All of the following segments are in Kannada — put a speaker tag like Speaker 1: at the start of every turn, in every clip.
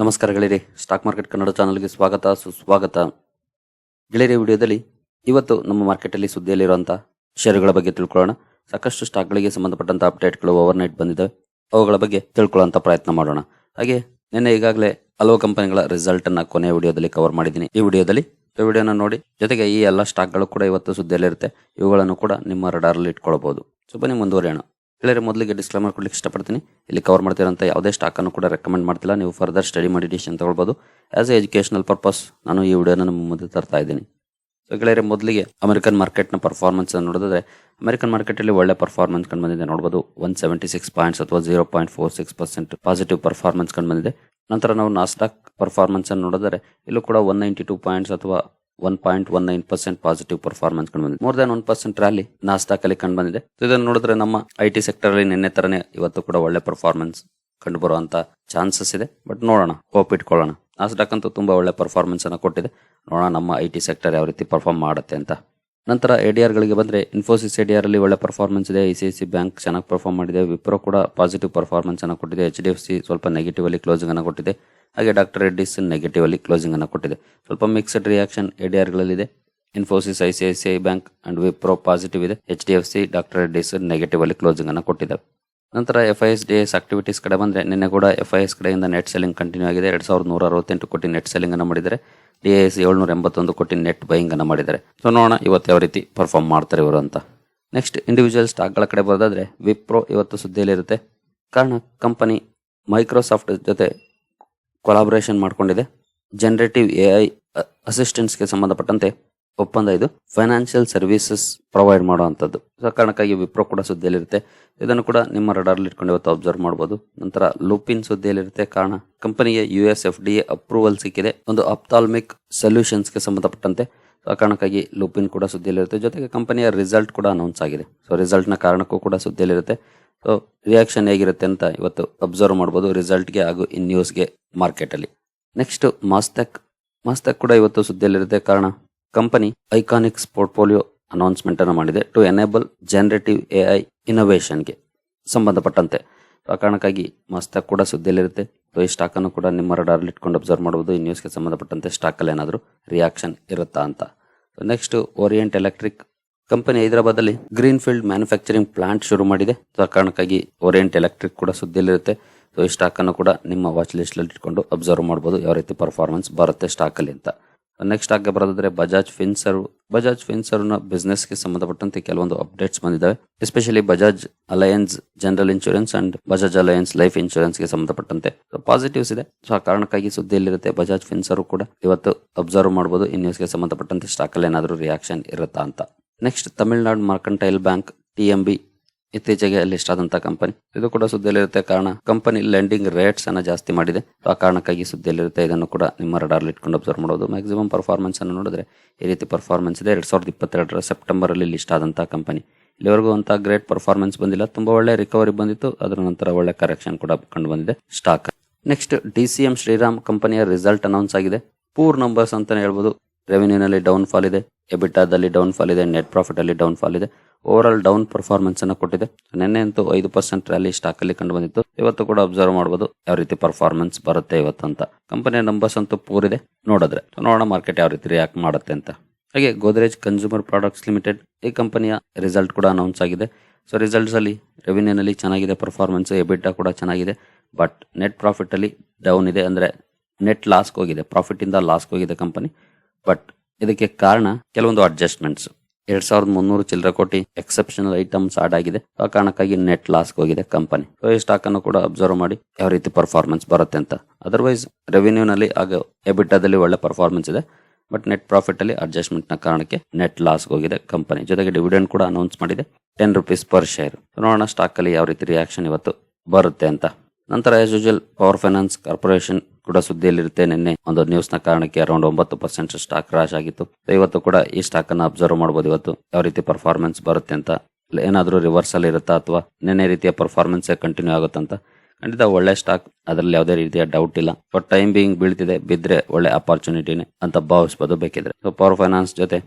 Speaker 1: ನಮಸ್ಕಾರ ಗೆಳೆಯರಿ. ಸ್ಟಾಕ್ ಮಾರ್ಕೆಟ್ ಕನ್ನಡ ಚಾನಲ್ಗೆ ಸ್ವಾಗತ, ಸುಸ್ವಾಗತ. ಗೆಳೆಯರ ವಿಡಿಯೋದಲ್ಲಿ ಇವತ್ತು ನಮ್ಮ ಮಾರ್ಕೆಟಲ್ಲಿ ಸುದ್ದಿಯಲ್ಲಿರುವಂಥ ಷೇರುಗಳ ಬಗ್ಗೆ ತಿಳ್ಕೊಳ್ಳೋಣ. ಸಾಕಷ್ಟು ಸ್ಟಾಕ್ಗಳಿಗೆ ಸಂಬಂಧಪಟ್ಟಂಥ ಅಪ್ಡೇಟ್ಗಳು ಓವರ್ ನೈಟ್ ಬಂದಿದ್ದಾವೆ ಅವುಗಳ ಬಗ್ಗೆ ತಿಳ್ಕೊಳ್ಳೋಂಥ ಪ್ರಯತ್ನ ಮಾಡೋಣ. ಹಾಗೆ ನಿನ್ನೆ ಈಗಾಗಲೇ ಹಲವು ಕಂಪನಿಗಳ ರಿಸಲ್ಟ್ ಅನ್ನ ಕೊನೆಯ ವಿಡಿಯೋದಲ್ಲಿ ಕವರ್ ಮಾಡಿದ್ದೀನಿ. ಈ ವಿಡಿಯೋದಲ್ಲಿ ವಿಡಿಯೋನ ನೋಡಿ, ಜೊತೆಗೆ ಈ ಎಲ್ಲ ಸ್ಟಾಕ್ಗಳು ಕೂಡ ಇವತ್ತು ಸುದ್ದಿಯಲ್ಲಿರುತ್ತೆ. ಇವುಗಳನ್ನು ಕೂಡ ನಿಮ್ಮ ರಡಾರಲ್ಲಿ ಇಟ್ಕೊಳ್ಬೋದು. ಸೊ ಬನ್ನಿ ಮುಂದುವರಿಯೋಣ. ಗೆಳೆಯರೆ ಮೊದಲಿಗೆ ಡಿಸ್ಕ್ಲೇಮರ್ ಕೊಡ್ಲಿಕ್ಕೆ ಇಷ್ಟಪಡ್ತೀನಿ. ಇಲ್ಲಿ ಕವರ್ ಮಾಡ್ತಿರೋಂಥ ಯಾವುದೇ ಸ್ಟಾಕ್ ಅನ್ನು ಕೂಡ ರೆಕಮೆಂಡ್ ಮಾಡ್ತಿಲ್ಲ. ನೀವು ಫರ್ದರ್ ಸ್ಟಡಿ ಮಾಡಿ ಡಿಸಿಷನ್ ತಗೊಳ್ಬೋದು. ಆಸ್ ಎ ಎಜುಕೇಶನಲ್ ಪರ್ಪಸ್ ನಾನು ಈ ವಿಡಿಯೋನ ನಿಮ್ಮ ಮುಂದೆ ತರ್ತಾ ಇದ್ದೀನಿ. ಸೊ ಗೆಳೆಯರೆ, ಮೊದಲಿಗೆ ಅಮೆರಿಕನ್ ಮಾರ್ಕೆಟ್ನ ಪರ್ಫಾರ್ಮೆನ್ಸ್ ನೋಡಿದ್ರೆ ಅಮೆರಿಕನ್ ಮಾರ್ಕೆಟಲ್ಲಿ ಒಳ್ಳೆ ಪರ್ಫಾರ್ಮೆನ್ಸ್ ಕಂಡು ಬಂದಿದೆ. ನೋಡಬಹುದು ಒನ್ ಸೆವೆಂಟಿ ಸಿಕ್ಸ್ ಪಾಯಿಂಟ್ಸ್ ಅಥವಾ zero point four six percent positive performance ಕಂಡು ಬಂದಿದೆ. ನಂತರ ನಾವು ನಾಸ್ಟಾಕ್ ಪರ್ಫಾರ್ಮೆನ್ಸ್ ಅನ್ನು ನೋಡಿದರೆ ಇಲ್ಲೂ ಕೂಡ ಒನ್ ನೈಂಟಿ ಟೂ ಪಾಯಿಂಟ್ಸ್ ಅಥವಾ one point one nine percent positive performance ಕಂಡು ಬಂದಿದೆ. More than one percent rally ಅಲ್ಲಿ ಕಂಡು ಬಂದಿದೆ. ಇದನ್ನು ನೋಡಿದ್ರೆ ನಮ್ಮ ಐ ಟಿ ಸೆಕ್ಟರ್ ಅಲ್ಲಿ ನಿನ್ನೆ ತರನೇ ಇವತ್ತು ಕೂಡ ಒಳ್ಳೆ ಪರ್ಫಾರ್ಮೆನ್ಸ್ ಕಂಡು ಬರುವಂತ ಚಾನ್ಸಸ್ ಇದೆ. ಬಟ್ ನೋಡೋಣ ಹೋಪ್ ಇಟ್ಕೊಳ್ಳೋಣ. ನಾಸ್ಟಾಕ್ ಅಂತೂ ತುಂಬಾ ಒಳ್ಳೆ ಪರ್ಫಾರ್ಮೆನ್ಸ್ ಅನ್ನು ಕೊಟ್ಟಿದೆ. ನೋಡೋಣ ನಮ್ಮ ಐ ಟಿ ಸೆಕ್ಟರ್ ಯಾವ ರೀತಿ ಪರ್ಫಾರ್ಮ್ ಮಾಡುತ್ತೆ ಅಂತ. ನಂತರ ಎಡಿಆರ್ ಗಳಿಗೆ ಬಂದ್ರೆ ಇನ್ಫೋಸಿಸ್ ಎಡಿಆರ್ ಅಲ್ಲಿ ಒಳ್ಳೆ ಪರ್ಫಾರ್ಮೆನ್ಸ್ ಇದೆ. ಐ ಸಿ ಸಿ ಬ್ಯಾಂಕ್ ಚೆನ್ನಾಗಿ ಪರ್ಫಾರ್ಮ್ ಮಾಡಿದೆ. ವಿಪ್ರೋ ಕೂಡ ಪಾಸಿಟಿವ್ ಪರ್ಫಾರ್ಮೆನ್ಸ್ ಅನ್ನು ಕೊಟ್ಟಿದೆ. ಎಚ್ ಡಿ ಎಫ್ ಸಿ ಸ್ವಲ್ಪ ನೆಗೆಟಿವ್ ಅಲ್ಲಿ ಕ್ಲೋಸಿಂಗ್ ಅನ್ನು ಕೊಟ್ಟಿದೆ. ಹಾಗೆ ಡಾಕ್ಟರ್ ರೆಡ್ಡಿಸ್ ನೆಗೆಟಿವ್ ಅಲ್ಲಿ ಕ್ಲೋಸಿಂಗ್ ಅನ್ನು ಕೊಟ್ಟಿದೆ. ಸ್ವಲ್ಪ mixed reaction ADR ಗಳಲ್ಲಿದೆ. Infosys I C I C I bank and Wipro positive ಇದೆ. H D F C doctor Reddy's negative ಅಲ್ಲಿ ಕ್ಲೋಸಿಂಗ್ ಅನ್ನು ಕೊಟ್ಟಿದೆ ನಂತರ F I S D S activities ಕಡೆ ಬಂದರೆ ನಿನ್ನೆ ಕೂಡ ಎಫ್ ಐ ಎಸ್ ಕಡೆಯಿಂದ ನೆಟ್ ಸೆಲ್ಲಿಂಗ್ ಕಂಟಿನ್ಯೂ ಆಗಿದೆ. ಎರಡು ಸಾವಿರದ ನೂರ ಅರವತ್ತೆಂಟು ಕೋಟಿ ನೆಟ್ ಸೆಲ್ಲಿಂಗ್ ಅನ್ನು ಮಾಡಿದರೆ ಡಿ ಎಸ್ ಏಳ್ನೂರ ಎಂಬತ್ತೊಂದು ಕೋಟಿ ನೆಟ್ ಬೈಯಿಂಗ್ ಅನ್ನು ಮಾಡಿದ್ದಾರೆ. ಸೊ ನೋಡೋಣ ಇವತ್ತು ಯಾವ ರೀತಿ ಪರ್ಫಾರ್ಮ್ ಮಾಡ್ತಾರೆ ಇವರು ಅಂತ. ನೆಕ್ಸ್ಟ್ ಇಂಡಿವಿಜುವಲ್ ಸ್ಟಾಕ್ಗಳ ಕಡೆ ಬರೋದಾದ್ರೆ ವಿಪ್ರೋ ಇವತ್ತು ಸುದ್ದಿಯಲ್ಲಿರುತ್ತೆ. ಕಾರಣ ಕಂಪನಿ ಮೈಕ್ರೋಸಾಫ್ಟ್ ಜೊತೆ ಕೊಲಾಬರೇಷನ್ ಮಾಡಿಕೊಂಡಿದೆ. ಜನರೇಟಿವ್ ಎ ಐ ಅಸಿಸ್ಟೆನ್ಸ್ಗೆ ಸಂಬಂಧಪಟ್ಟಂತೆ ಒಪ್ಪಂದ ಇದು. ಫೈನಾನ್ಷಿಯಲ್ ಸರ್ವಿಸಸ್ ಪ್ರೊವೈಡ್ ಮಾಡುವಂಥದ್ದು. ಸೊ ಕಾರಣಕ್ಕಾಗಿ ವಿಪ್ರೋ ಕೂಡ ಸುದ್ದಿಯಲ್ಲಿರುತ್ತೆ. ಇದನ್ನು ಕೂಡ ನಿಮ್ಮ ರಡಾರ್ಲಿ ಇಟ್ಕೊಂಡು ಇವತ್ತು ಅಬ್ಸರ್ವ್ ಮಾಡ್ಬೋದು. ನಂತರ ಲೂಪಿನ್ ಸುದ್ದಿಯಲ್ಲಿರುತ್ತೆ. ಕಾರಣ, ಕಂಪನಿಗೆ U S F D A approval ಸಿಕ್ಕಿದೆ. ಒಂದು ಅಪ್ತಾಲ್ಮಿಕ್ ಸೊಲ್ಯೂಷನ್ಸ್ಗೆ ಸಂಬಂಧಪಟ್ಟಂತೆ. ಆ ಕಾರಣಕ್ಕಾಗಿ ಲೂಪಿನ್ ಕೂಡ ಸುದ್ದಿಯಲ್ಲಿರುತ್ತೆ. ಜೊತೆಗೆ ಕಂಪನಿಯ ರಿಸಲ್ಟ್ ಕೂಡ ಅನೌನ್ಸ್ ಆಗಿದೆ. ಸೊ ರಿಸಲ್ಟ್ನ ಕಾರಣಕ್ಕೂ ಕೂಡ ಸುದ್ದಿಯಲ್ಲಿರುತ್ತೆ. ಸೊ ರಿಯಾಕ್ಷನ್ ಹೇಗಿರುತ್ತೆ ಅಂತ ಇವತ್ತು ಅಬ್ಸರ್ವ್ ಮಾಡ್ಬೋದು ರಿಸಲ್ಟ್ಗೆ ಹಾಗೂ ಇನ್ ನ್ಯೂಸ್ಗೆ ಮಾರ್ಕೆಟಲ್ಲಿ ನೆಕ್ಸ್ಟ್ ಮಾಸ್ತಕ್ ಮಾಸ್ತಕ್ ಕೂಡ ಇವತ್ತು ಸುದ್ದಿಯಲ್ಲಿರುತ್ತೆ. ಕಾರಣ, ಕಂಪನಿ ಐಕಾನಿಕ್ಸ್ ಪೋರ್ಟ್ಫೋಲಿಯೋ ಅನೌನ್ಸ್ಮೆಂಟ್ ಅನ್ನು ಮಾಡಿದೆ ಟು ಎನೇಬಲ್ ಜನರೇಟಿವ್ ಐ ಇನ್ನೋವೇಷನ್ಗೆ ಸಂಬಂಧಪಟ್ಟಂತೆ. ಆ ಕಾರಣಕ್ಕಾಗಿ ಮಸ್ತಾಗಿ ಕೂಡ ಸುದ್ದಿಯಲ್ಲಿರುತ್ತೆ. ಸೊ ಈ ಸ್ಟಾಕನ್ನು ಕೂಡ ನಿಮ್ಮ ರಡಾರ್ಲಿ ಇಟ್ಕೊಂಡು ಅಬ್ಸರ್ವ್ ಮಾಡಬಹುದು ಈ ನ್ಯೂಸ್ಗೆ ಸಂಬಂಧಪಟ್ಟಂತೆ ಸ್ಟಾಕ್ ಅಲ್ಲಿ ಏನಾದರೂ ರಿಯಾಕ್ಷನ್ ಇರುತ್ತಾ ಅಂತ. ನೆಕ್ಸ್ಟ್ ಓರಿಯೆಂಟ್ ಎಲೆಕ್ಟ್ರಿಕ್ ಕಂಪನಿ ಹೈದರಾಬಾದಲ್ಲಿ ಗ್ರೀನ್ ಫೀಲ್ಡ್ ಮ್ಯಾನುಫ್ಯಾಕ್ಚರಿಂಗ್ ಪ್ಲಾಂಟ್ ಶುರು ಮಾಡಿದೆ. ಸೊ ಆ ಕಾರಣಕ್ಕಾಗಿ ಓರಿಯೆಂಟ್ ಎಲೆಕ್ಟ್ರಿಕ್ ಕೂಡ ಸುದ್ದಿಯಲ್ಲಿರುತ್ತೆ. ಸೊ ಈ ಸ್ಟಾಕನ್ನು ಕೂಡ ನಿಮ್ಮ ವಾಚ್ ಲಿಸ್ಟ್ ಅಲ್ಲಿ ಇಟ್ಕೊಂಡು ಅಬ್ಸರ್ವ್ ಮಾಡಬಹುದು ಯಾವ ರೀತಿ ಪರ್ಫಾರ್ಮೆನ್ಸ್ ಬರುತ್ತೆ ಸ್ಟಾಕ್ ಅಲ್ಲಿ ಅಂತ. ನೆಕ್ಸ್ಟ್ ಆಗಿ ಬರೋದಾದ್ರೆ ಬಜಾಜ್ ಫಿನ್ಸರ್ವ್ ಬಜಾಜ್ ಫಿನ್ಸರ್ವ್ನ ಬಿಸ್ನೆಸ್ಗೆ ಸಂಬಂಧಪಟ್ಟಂತೆ ಕೆಲವೊಂದು ಅಪ್ಡೇಟ್ಸ್ ಬಂದಿದ್ದಾವೆ. Especially Bajaj Allianz general insurance and Bajaj Allianz life ಇನ್ಶೂರೆನ್ಸ್ಗೆ ಸಂಬಂಧಪಟ್ಟಂತೆ ಪಾಸಿಟಿವ್ಸ್ ಇದೆ. ಸೊ ಆ ಕಾರಣಕ್ಕಾಗಿ ಸುದ್ದಿಯಲ್ಲಿರುತ್ತೆ ಬಜಾಜ್ ಫಿನ್ಸರ್ ಕೂಡ ಇವತ್ತು ಅಬ್ಸರ್ವ್ ಮಾಡಬಹುದು ಈ ನ್ಯೂಸ್ಗೆ ಸಂಬಂಧಪಟ್ಟಂತೆ ಸ್ಟಾಕ್ ಅಲ್ಲಿ ಏನಾದರೂ ರಿಯಾಕ್ಷನ್ ಇರುತ್ತಾ ಅಂತ. Next Tamil Nadu mercantile bank T M B ಇತ್ತೀಚೆಗೆ ಲಿಸ್ಟ್ ಆದಂತಹ ಕಂಪನಿ ಇದು ಕೂಡ ಸುದ್ದಿಯಲ್ಲಿರುತ್ತೆ. ಕಾರಣ ಕಂಪನಿ ಲೆಂಡಿಂಗ್ ರೇಟ್ಸ್ ಅನ್ನ ಜಾಸ್ತಿ ಮಾಡಿದೆ. ಆ ಕಾರಣಕ್ಕಾಗಿ ಸುದ್ದಿಯಲ್ಲಿರುತ್ತೆ. ಇದನ್ನು ಕೂಡ ನಿಮ್ಮ ರಡಾರ್ಲಿ ಇಟ್ಕೊಂಡು ಅಬ್ಸರ್ವ್ ಮಾಡೋದು. ಮ್ಯಾಕ್ಸಿಮಮ್ ಪರ್ಫಾರ್ಮೆನ್ಸ್ ಅನ್ನು ನೋಡಿದ್ರೆ ಈ ರೀತಿ ಪರ್ಫಾರ್ಮೆನ್ಸ್ ಇದೆ. ಎರಡ್ ಸಾವಿರದ ಇಪ್ಪತ್ತೆರಡರ ಸೆಪ್ಟೆಂಬರ್ ಅಲ್ಲಿ ಲಿಸ್ಟ್ ಆದಂತಹ ಕಂಪನಿ ಇಲ್ಲಿವರೆಗೂ ಅಂತ ಗ್ರೇಟ್ ಪರ್ಫಾರ್ಮೆನ್ಸ್ ಬಂದಿಲ್ಲ. ತುಂಬಾ ಒಳ್ಳೆ ರಿಕವರಿ ಬಂದಿತ್ತು. ಅದರ ನಂತರ ಒಳ್ಳೆ ಕರೆಕ್ಷನ್ ಕೂಡ ಕಂಡು ಬಂದಿದೆ. Stock next D C M Shriram ಕಂಪನಿಯ ರಿಸಲ್ಟ್ ಅನೌನ್ಸ್ ಆಗಿದೆ. ಪೂರ್ ನಂಬರ್ಸ್ ಅಂತಾನೆ ಹೇಳ್ಬೋದು. ರೆವಿನ್ಯೂನಲ್ಲಿ ಡೌನ್ ಫಾಲ್ ಇದೆ. ಎಬಿಟಾದಲ್ಲಿ ಡೌನ್ ಫಾಲ್ ಇದೆ. ನೆಟ್ ಪ್ರಾಫಿಟ್ ಅಲ್ಲಿ ಡೌನ್ ಫಾಲ್ ಇದೆ. ಓವರ್ ಆಲ್ ಡೌನ್ ಪರ್ಫಾರ್ಮೆನ್ಸ್ ಅನ್ನು ಕೊಟ್ಟಿದೆ. ನಿನ್ನೆ ಅಂತೂ ಐದು ಪರ್ಸೆಂಟ್ ರ್ಯಾಲಿ ಸ್ಟಾಕ್ ಅಲ್ಲಿ ಕಂಡು ಬಂದಿತ್ತು. ಇವತ್ತು ಕೂಡ ಅಬ್ಸರ್ವ್ ಮಾಡಬಹುದು ಯಾವ ರೀತಿ ಪರ್ಫಾರ್ಮೆನ್ಸ್ ಬರುತ್ತೆ ಇವತ್ತು ಅಂತ. ಕಂಪನಿಯ ನಂಬರ್ಸ್ ಅಂತೂ ಪೂರಿದೆ ನೋಡಿದ್ರೆ ನೋಡೋಣ ಮಾರ್ಕೆಟ್ ಯಾವ ರೀತಿ ರಿಯಾಕ್ಟ್ ಮಾಡುತ್ತೆ ಅಂತ. ಹಾಗೆ ಗೋದ್ರೇಜ್ ಕನ್ಸ್ಯೂಮರ್ ಪ್ರಾಡಕ್ಟ್ಸ್ ಲಿಮಿಟೆಡ್ ಈ ಕಂಪನಿಯ ರಿಸಲ್ಟ್ ಕೂಡ ಅನೌನ್ಸ್ ಆಗಿದೆ. ಸೊ ರಿಸಲ್ಟ್ಸ್ ಅಲ್ಲಿ ರೆವಿನ್ಯೂನಲ್ಲಿ ಚೆನ್ನಾಗಿದೆ ಪರ್ಫಾರ್ಮೆನ್ಸ್ ಎಬಿಟಾ ಕೂಡ ಚೆನ್ನಾಗಿದೆ. ಬಟ್ ನೆಟ್ ಪ್ರಾಫಿಟ್ ಅಲ್ಲಿ ಡೌನ್ ಇದೆ ಅಂದ್ರೆ ನೆಟ್ ಲಾಸ್ಗೆ ಹೋಗಿದೆ. ಪ್ರಾಫಿಟ್ ಇಂದ ಲಾಸ್ಗೆ ಹೋಗಿದೆ ಕಂಪನಿ ಬಟ್ ಇದಕ್ಕೆ ಕಾರಣ ಕೆಲವೊಂದು ಅಡ್ಜಸ್ಟ್ಮೆಂಟ್ಸ್ ಎರಡ್ ಸಾವಿರದ ಮುನ್ನೂರು ಚಿಲ್ಲರೆ ಕೋಟಿ ಎಕ್ಸೆಪ್ಷನಲ್ ಐಟಮ್ಸ್ ಆಡ್ ಆಗಿದೆ. ಆ ಕಾರಣಕ್ಕಾಗಿ ನೆಟ್ ಲಾಸ್ ಹೋಗಿದೆ ಕಂಪನಿ ಸೊ ಈ ಸ್ಟಾಕ್ ಅನ್ನು ಕೂಡ ಅಬ್ಸರ್ವ್ ಮಾಡಿ ಯಾವ ರೀತಿ ಪರ್ಫಾರ್ಮೆನ್ಸ್ ಬರುತ್ತೆ ಅಂತ. ಅದರ್ವೈಸ್ ರೆವಿನ್ಯೂನಲ್ಲಿ ಆಗ ಎಬಿಟಾದಲ್ಲಿ ಒಳ್ಳೆ ಪರ್ಫಾರ್ಮೆನ್ಸ್ ಇದೆ. ಬಟ್ ನೆಟ್ ಪ್ರಾಫಿಟ್ ಅಲ್ಲಿ ಅಡ್ಜಸ್ಟ್ಮೆಂಟ್ನ ಕಾರಣಕ್ಕೆ ನೆಟ್ ಲಾಸ್ ಹೋಗಿದೆ ಕಂಪನಿ ಜೊತೆಗೆ ಡಿವಿಡೆಂಡ್ ಕೂಡ ಅನೌನ್ಸ್ ಮಾಡಿದೆ. ಟೆನ್ ರುಪೀಸ್ ಪರ್ ಶೇರ್ ನೋಡೋಣ ಸ್ಟಾಕ್ ಅಲ್ಲಿ ಯಾವ ರೀತಿ ರಿಯಾಕ್ಷನ್ ಇವತ್ತು ಬರುತ್ತೆ ಅಂತ. ನಂತರ as usual power finance corporation ಕೂಡ ಸುದ್ದಿಯಲ್ಲಿರುತ್ತೆ. ನಿನ್ನೆ ಒಂದು ನ್ಯೂಸ್ನ ಕಾರಣಕ್ಕೆ ಅರೌಂಡ್ ಒಂಬತ್ತು ಪರ್ಸೆಂಟ್ ಸ್ಟಾಕ್ ರಾಶ್ ಆಗಿತ್ತು. ಇವತ್ತು ಕೂಡ ಈ ಸ್ಟಾಕ್ ಅನ್ನ ಅಬ್ಸರ್ವ್ ಮಾಡಬಹುದು ಇವತ್ತು. ಯಾವ ರೀತಿ ಪರ್ಫಾರ್ಮೆನ್ಸ್ ಬರುತ್ತೆ ಅಂತ. ಏನಾದರೂ ರಿವರ್ಸಲ್ ಇರುತ್ತಾ ಅಥವಾ ನಿನ್ನೆ ರೀತಿಯ ಪರ್ಫಾರ್ಮೆನ್ಸ್ ಕಂಟಿನ್ಯೂ ಆಗುತ್ತಂತ. ಖಂಡಿತ ಒಳ್ಳೆ ಸ್ಟಾಕ್ ಅದರಲ್ಲಿ ಯಾವುದೇ ರೀತಿಯ ಡೌಟ್ ಇಲ್ಲ. ಬಟ್ ಟೈಮ್ ಬೀಯಿಂಗ್ ಬೀಳ್ತಿದೆ, ಬಿದ್ರೆ ಒಳ್ಳೆ ಅಪಾರ್ಚುನಿಟಿನೇ ಅಂತ ಭಾವಿಸಬಹುದು ಬೇಕಿದ್ರೆ. ಸೊ ಪವರ್ ಫೈನಾನ್ಸ್ ಜೊತೆ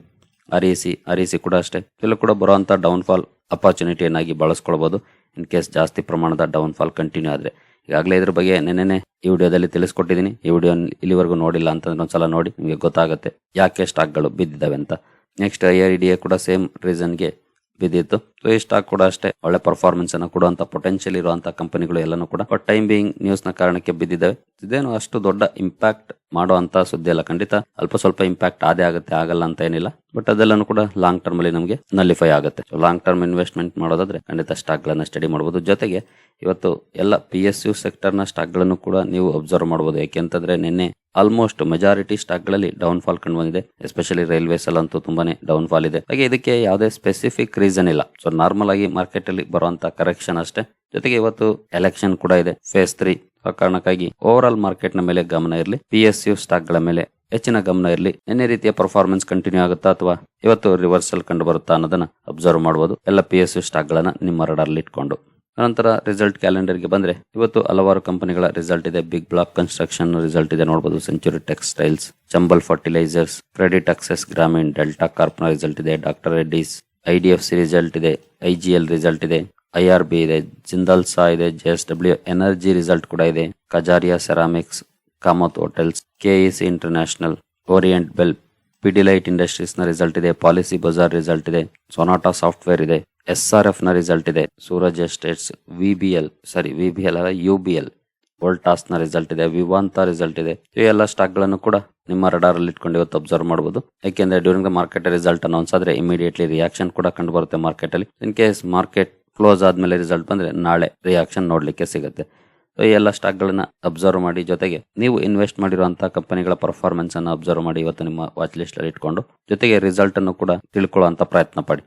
Speaker 1: R E C R E C ಕೂಡ ಅಷ್ಟೇ. ಇಲ್ಲೂ ಕೂಡ ಬರುವಂತ ಡೌನ್ ಫಾಲ್ ಅಪಾರ್ಚುನಿಟಿಯನ್ನಾಗಿ ಬಳಸ್ಕೊಳ್ಬಹುದು ಇನ್ ಕೇಸ್ ಜಾಸ್ತಿ ಪ್ರಮಾಣದ ಡೌನ್ ಫಾಲ್ ಕಂಟಿನ್ಯೂ ಆದ್ರೆ. ಈಗಾಗಲೇ ಇದ್ರ ಬಗ್ಗೆ ನೆನ್ನೆ ಈ ವಿಡಿಯೋದಲ್ಲಿ ತಿಳಿಸ್ಕೊಟ್ಟಿದ್ದೀನಿ. ಈ ವಿಡಿಯೋ ಇಲ್ಲಿವರೆಗೂ ನೋಡಿಲ್ಲ ಅಂತಂದ್ರೆ ಒಂದ್ಸಲ ನೋಡಿ, ನಿಮಗೆ ಗೊತ್ತಾಗುತ್ತೆ ಯಾಕೆ ಸ್ಟಾಕ್ಗಳು ಬಿದ್ದಿದ್ದಾವೆ ಅಂತ. Next I R D A ಕೂಡ ಸೇಮ್ ರೀಸನ್ಗೆ ಬಿದ್ದಿತ್ತು ಸೊ ಈ ಸ್ಟಾಕ್ ಕೂಡ ಅಷ್ಟೇ. ಒಳ್ಳೆ ಪರ್ಫಾರ್ಮೆನ್ಸ್ ಅನ್ನು ಕೊಡುವಂತ ಪೊಟೆನ್ಶಿಯಲ್ ಇರುವಂತಹ ಕಂಪನಿಗಳು ಎಲ್ಲಾನು ಕೂಡ ಬಟ್ ಟೈಮ್ ಬಿಂಗ್ ನ್ಯೂಸ್ನ ಕಾರಣಕ್ಕೆ ಬಿದ್ದಿದ್ದಾವೆ. ಇದೇನು ಅಷ್ಟು ದೊಡ್ಡ ಇಂಪ್ಯಾಕ್ಟ್ ಮಾಡುವಂತ ಸುದ್ದಿ ಅಲ್ಲ. ಖಂಡಿತ ಅಲ್ಪ ಸ್ವಲ್ಪ ಇಂಪ್ಯಾಕ್ಟ್ ಆದೇ ಆಗುತ್ತೆ, ಆಗಲ್ಲ ಅಂತ ಏನಿಲ್ಲ. ಬಟ್ ಅದೆಲ್ಲನೂ ಕೂಡ ಲಾಂಗ್ ಟರ್ಮ್ ಅಲ್ಲಿ ನಮಗೆ ನಲ್ಲಿಫೈ ಆಗುತ್ತೆ. ಲಾಂಗ್ ಟರ್ಮ್ ಇನ್ವೆಸ್ಟ್ಮೆಂಟ್ ಮಾಡೋದಾದ್ರೆ ಖಂಡಿತ ಸ್ಟಾಕ್ ಗಳನ್ನ ಸ್ಟಡಿ ಮಾಡಬಹುದು ಜೊತೆಗೆ ಇವತ್ತು ಎಲ್ಲ ಪಿ ಎಸ್ ಯು ಸೆಕ್ಟರ್ನ ಸ್ಟಾಕ್ಗಳನ್ನು ಕೂಡ ನೀವು ಅಬ್ಸರ್ವ್ ಮಾಡಬಹುದು ಯಾಕೆಂತಂದ್ರೆ ನಿನ್ನೆ ಆಲ್ಮೋಸ್ಟ್ ಮೆಜಾರಿಟಿ ಸ್ಟಾಕ್ಗಳಲ್ಲಿ ಡೌನ್ ಫಾಲ್ ಕಂಡು ಬಂದಿದೆ ಎಸ್ಪೆಷಲಿ ರೈಲ್ವೇಸ್ ಅಲ್ಲಂತೂ ತುಂಬಾನೇ ಡೌನ್ ಫಾಲ್ ಇದೆ. ಹಾಗೆ ಇದಕ್ಕೆ ಯಾವುದೇ ಸ್ಪೆಸಿಫಿಕ್ ರೀಸನ್ ಇಲ್ಲ. ಸೊ ನಾರ್ಮಲ್ ಆಗಿ ಮಾರ್ಕೆಟ್ ಅಲ್ಲಿ ಬರುವಂತ ಕರೆಕ್ಷನ್ ಅಷ್ಟೇ. ಜೊತೆಗೆ ಇವತ್ತು ಎಲೆಕ್ಷನ್ ಕೂಡ ಇದೆ. ಫೇಸ್ ತ್ರೀ ಆ ಕಾರಣಕ್ಕಾಗಿ ಓವರ್ ಆಲ್ ಮಾರ್ಕೆಟ್ನ ಮೇಲೆ ಗಮನ ಇರಲಿ. ಪಿ ಎಸ್ ಯು ಸ್ಟಾಕ್ಗಳ ಮೇಲೆ ಹೆಚ್ಚಿನ ಗಮನ ಇರಲಿ. ಎನ್ನೇ ರೀತಿಯ ಪರ್ಫಾರ್ಮೆನ್ಸ್ ಕಂಟಿನ್ಯೂ ಆಗುತ್ತಾ ಅಥವಾ ಇವತ್ತು ರಿವರ್ಸಲ್ ಕಂಡು ಬರುತ್ತಾ ಅನ್ನೋದನ್ನ ಅಬ್ಸರ್ವ್ ಮಾಡಬಹುದು ಎಲ್ಲ ಪಿ ಎಸ್ ಯು ಸ್ಟಾಕ್ ಗಳನ್ನ ನಿಮ್ಮ ರಡಾರ್ಲಿ ಇಟ್ಕೊಂಡು. ನಂತರ ರಿಸಲ್ಟ್ ಕ್ಯಾಲೆಂಡರ್ಗೆ ಬಂದ್ರೆ ಇವತ್ತು ಹಲವಾರು ಕಂಪನಿಗಳ ರಿಸಲ್ಟ್ ಇದೆ. ಬಿಗ್ ಬ್ಲಾಕ್ ಕನ್ಸ್ಟ್ರಕ್ಷನ್ ರಿಸಲ್ಟ್ ಇದೆ. ನೋಡಬಹುದು century textiles Chambal fertilisers credit access Grameen delta ಕಾರ್ಪ್ನ result ಇದೆ. ಡಾಕ್ಟರ್ ರೆಡ್ಡಿಸ್ ಐಡಿಎಫ್ಸಿ ರಿಸಲ್ಟ್ ಇದೆ. ಐಜಿಎಲ್ ರಿಸಲ್ಟ್ ಇದೆ. ಐಆರ್ಬಿ ಇದೆ. ಜಿಂದಾಲ್ ಸಾ ಇದೆ. ಜೆಎಸ್ ಡಬ್ಲ್ಯೂ ಎನರ್ಜಿ ರಿಸಲ್ಟ್ ಕೂಡ ಇದೆ. Kajaria ceramics Kamath hotels KEC international orient bell Pidilite ಇಂಡಸ್ಟ್ರೀಸ್ನ result ಇದೆ. ಪಾಲಿಸಿ ಬಜಾರ್ ರಿಸಲ್ಟ್ ಇದೆ. ಸೊನಾಟಾ ಸಾಫ್ಟ್ವೇರ್ ಇದೆ. ಎಸ್ ಆರ್ ಎಫ್ನ ರಿಸಲ್ಟ್ ಇದೆ ಸೂರಜ್ ಎಸ್ಟೇಟ್ಸ್ ವಿಬಿಎಲ್ ಸಾರಿ ವಿಬಿಎಲ್ ಅಲ್ಲ ಯುಬಿಎಲ್ ವೋಲ್ಟಾಸ್ನ ರಿಸಲ್ಟ್ ಇದೆ. ವಿವಾಂತ ರಿಸಲ್ಟ್ ಇದೆ. ಈ ಎಲ್ಲ ಸ್ಟಾಕ್ಗಳನ್ನು ಕೂಡ ನಿಮ್ಮ ರಡಾರ್ ಅಲ್ಲಿ ಇಟ್ಕೊಂಡು ಇವತ್ತು ಅಬ್ಸರ್ವ್ ಮಾಡಬಹುದು ಯಾಕೆಂದ್ರೆ during the market result announce ಆದ್ರೆ ಇಮಿಡಿಯೇಟ್ಲಿ ರಿಯಾಕ್ಷನ್ ಕೂಡ ಕಂಡು ಬರುತ್ತೆ ಮಾರ್ಕೆಟ್ ಅಲ್ಲಿ. ಇನ್ ಕೇಸ್ ಮಾರ್ಕೆಟ್ ಕ್ಲೋಸ್ ಆದ್ಮೇಲೆ ರಿಸಲ್ಟ್ ಬಂದ್ರೆ ನಾಳೆ ರಿಯಾಕ್ಷನ್ ನೋಡ್ಲಿಕ್ಕೆ ಸಿಗುತ್ತೆ. ಸೊ ಈ ಎಲ್ಲ ಸ್ಟಾಕ್ ಗಳನ್ನ ಅಬ್ಸರ್ವ್ ಮಾಡಿ ಜೊತೆಗೆ ನೀವು ಇನ್ವೆಸ್ಟ್ ಮಾಡಿರುವಂತಹ ಕಂಪನಿಗಳ ಪರ್ಫಾರ್ಮೆನ್ಸ್ ಅನ್ನು ಅಬ್ಸರ್ವ್ ಮಾಡಿ ಇವತ್ತು ನಿಮ್ಮ ವಾಚ್ ಲಿಸ್ಟ್ ಅಲ್ಲಿ ಇಟ್ಕೊಂಡು ಜೊತೆಗೆ ರಿಸಲ್ಟ್ ಅನ್ನು ಕೂಡ ತಿಳ್ಕೊಳ್ಳುವಂತ ಪ್ರಯತ್ನ ಪಡಿ.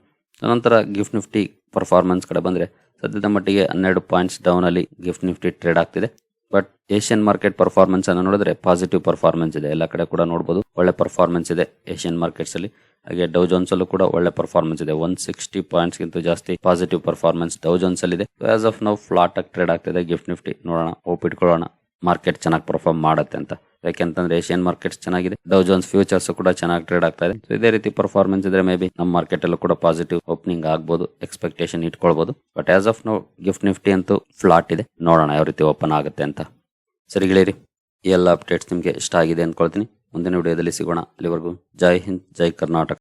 Speaker 1: ನಂತರ ಗಿಫ್ಟ್ ನಿಫ್ಟಿ ಪರ್ಫಾರ್ಮೆನ್ಸ್ ಕಡೆ ಬಂದರೆ ಸದ್ಯದ ಮಟ್ಟಿಗೆ ಹನ್ನೆರಡು ಪಾಯಿಂಟ್ಸ್ ಡೌನ್ ಅಲ್ಲಿ ಗಿಫ್ಟ್ ನಿಫ್ಟಿ ಟ್ರೇಡ್ ಆಗ್ತಿದೆ. ಬಟ್ ಏಷ್ಯನ್ ಮಾರ್ಕೆಟ್ ಪರ್ಫಾರ್ಮೆನ್ಸ್ ಅನ್ನು ನೋಡಿದ್ರೆ ಪಾಸಿಟಿವ್ ಪರ್ಫಾರ್ಮೆನ್ಸ್ ಇದೆ. ಎಲ್ಲ ಕಡೆ ಕೂಡ ನೋಡಬಹುದು ಒಳ್ಳೆ ಪರ್ಫಾರ್ಮೆನ್ಸ್ ಇದೆ ಏಷ್ಯನ್ ಮಾರ್ಕೆಟ್ಸ್ ಅಲ್ಲಿ. ಹಾಗೆ ಡೌ ಜೋನ್ಸ್ ಅಲ್ಲೂ ಕೂಡ ಒಳ್ಳೆ ಪರ್ಫಾರ್ಮೆನ್ಸ್ ಇದೆ. ಒನ್ ಸಿಕ್ಸ್ಟಿ ಪಾಯಿಂಟ್ಸ್ ಗಿಂತ ಜಾಸ್ತಿ ಪಾಸಿಟಿವ್ ಪರ್ಫಾರ್ಮೆನ್ಸ್ ಡೌ ಜೋನ್ಸ್ ಅಲ್ಲಿ ಇದೆ ಆಸ್ ಆಫ್ ನಾವು ಫ್ಲಾಟ್ ಆಗಿ ಟ್ರೇಡ್ ಆಗ್ತಿದೆ ಗಿಫ್ಟ್ ನಿಫ್ಟಿ. ನೋಡೋಣ ಓಪ್ ಇಟ್ಕೊಳ್ಳೋಣ ಮಾರ್ಕೆಟ್ ಚೆನ್ನಾಗಿ ಪರ್ಫಾರ್ಮ್ ಮಾಡುತ್ತೆ ಅಂತ. ಯಾಕೆಂತಂದ್ರೆ ಏಷ್ಯನ್ ಮಾರ್ಕೆಟ್ಸ್ ಚೆನ್ನಾಗಿದೆ. ಡೌ ಜೋನ್ಸ್ ಫ್ಯೂಚರ್ಸ್ ಕೂಡ ಚೆನ್ನಾಗಿ ಟ್ರೇಡ್ ಆಗ್ತಾ ಇದೆ. ಸೊ ಇದೇ ರೀತಿ ಪರ್ಫಾರ್ಮೆನ್ಸ್ ಇದ್ರೆ ಮೇ ಬಿ ನಮ್ಮ ಮಾರ್ಕೆಟ್ ಅಲ್ಲೂ ಕೂಡ ಪಾಸಿಟಿವ್ ಓಪನಿಂಗ್ ಆಗ್ಬೋದು expectation ಇಟ್ಕೊಳ್ಬಹುದು but as of now gift Nifty ಅಂತೂ ಫ್ಲಾಟ್ ಇದೆ. ನೋಡೋಣ ಯಾವ ರೀತಿ ಓಪನ್ ಆಗುತ್ತೆ ಅಂತ. ಸರಿ ಗೆಳೆಯರಿ, ಈ ಎಲ್ಲ ಅಪ್ಡೇಟ್ಸ್ ನಿಮಗೆ ಇಷ್ಟ ಆಗಿದೆ ಅನ್ಕೊಳ್ತೀನಿ. ಮುಂದಿನ ವಿಡಿಯೋದಲ್ಲಿ ಸಿಗೋಣ. ಅಲ್ಲಿವರೆಗೂ ಜೈ ಹಿಂದ್, ಜೈ ಕರ್ನಾಟಕ.